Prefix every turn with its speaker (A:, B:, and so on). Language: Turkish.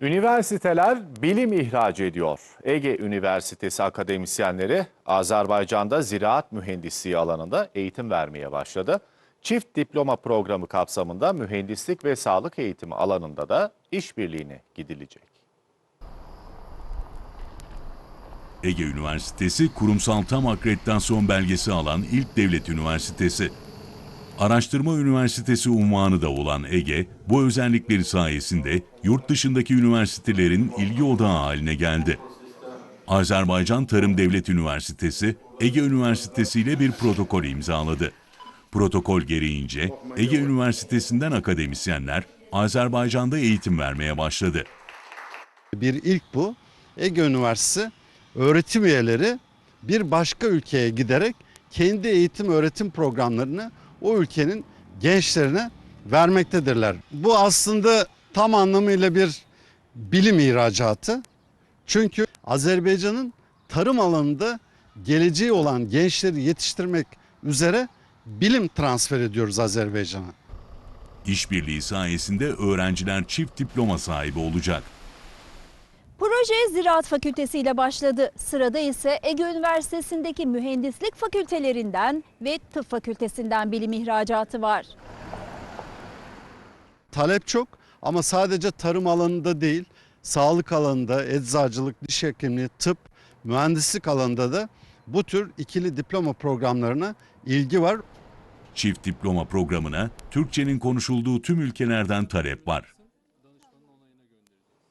A: Üniversiteler bilim ihraç ediyor. Ege Üniversitesi akademisyenleri Azerbaycan'da ziraat mühendisliği alanında eğitim vermeye başladı. Çift diploma programı kapsamında mühendislik ve sağlık eğitimi alanında da işbirliğine gidilecek.
B: Ege Üniversitesi kurumsal tam akreditasyon belgesi alan ilk devlet üniversitesi. Araştırma üniversitesi unvanı da olan Ege, bu özellikleri sayesinde yurt dışındaki üniversitelerin ilgi odağı haline geldi. Azerbaycan Tarım Devlet Üniversitesi, Ege Üniversitesi ile bir protokol imzaladı. Protokol gereğince Ege Üniversitesi'nden akademisyenler Azerbaycan'da eğitim vermeye başladı.
C: Bir ilk bu. Ege Üniversitesi öğretim üyeleri bir başka ülkeye giderek kendi eğitim öğretim programlarını o ülkenin gençlerine vermektedirler. Bu aslında tam anlamıyla bir bilim ihracatı. Çünkü Azerbaycan'ın tarım alanında geleceği olan gençleri yetiştirmek üzere bilim transfer ediyoruz Azerbaycan'a.
B: İşbirliği sayesinde öğrenciler çift diploma sahibi olacak.
D: Proje Ziraat Fakültesi ile başladı. Sırada ise Ege Üniversitesi'ndeki mühendislik fakültelerinden ve tıp fakültesinden bilim ihracatı var.
C: Talep çok ama sadece tarım alanında değil, sağlık alanında, eczacılık, diş hekimliği, tıp, mühendislik alanında da bu tür ikili diploma programlarına ilgi var.
B: Çift diploma programına Türkçenin konuşulduğu tüm ülkelerden talep var.